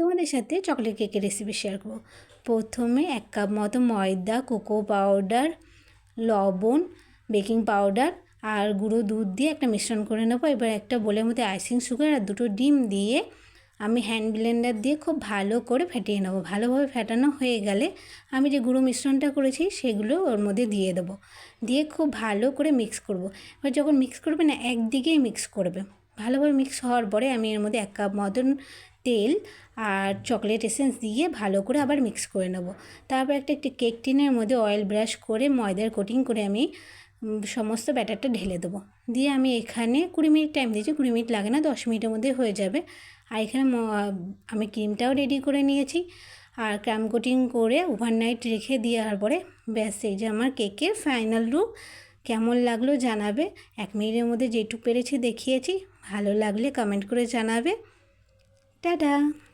তোমাদের সাথে চকলেট কেকের রেসিপি শেয়ার করব। প্রথমে এক কাপ মতো ময়দা কোকো পাউডার লবণ বেকিং পাউডার আর গুঁড়ো দুধ দিয়ে একটা মিশ্রণ করে নেব। এবার একটা বোলের মধ্যে আইসিং সুগার আর দুটো ডিম দিয়ে আমি হ্যান্ড ব্লেন্ডার দিয়ে খুব ভালো করে ফেটিয়ে নেব। ভালোভাবে ফেটানো হয়ে গেলে আমি যে গুঁড়ো মিশ্রণটা করেছি সেগুলো ওর মধ্যে দিয়ে দেবো। দিয়ে খুব ভালো করে মিক্স করব। এবার যখন মিক্স করবে না, একদিকেই মিক্স করবে। ভালোভাবে মিক্স হওয়ার পরে আমি এর মধ্যে এক কাপ মতন তেল আর চকলেট এসেন্স দিয়ে ভালো করে আবার মিক্স করে নেব। তারপর একটা, একটি কেক টিনের মধ্যে অয়েল ব্রাশ করে ময়দার কোটিং করে আমি সমস্ত ব্যাটারটা ঢেলে দেবো। দিয়ে আমি এখানে কুড়ি মিনিট টাইম দিয়েছি, কুড়ি মিনিট লাগে না, দশ মিনিটের মধ্যে হয়ে যাবে। আর এখানে আমি ক্রিমটাও রেডি করে নিয়েছি। আর ক্রাম কোটিং করে ওভারনাইট রেখে দেওয়ার পরে, ব্যাস, এই যে আমার কেকের ফাইনাল লুক কেমন লাগল জানাবে? এক মিনিটের মধ্যে যেটুকু পেরেছি দেখিয়েছি। ভালো লাগলে কমেন্ট করে জানাবে। Dadah!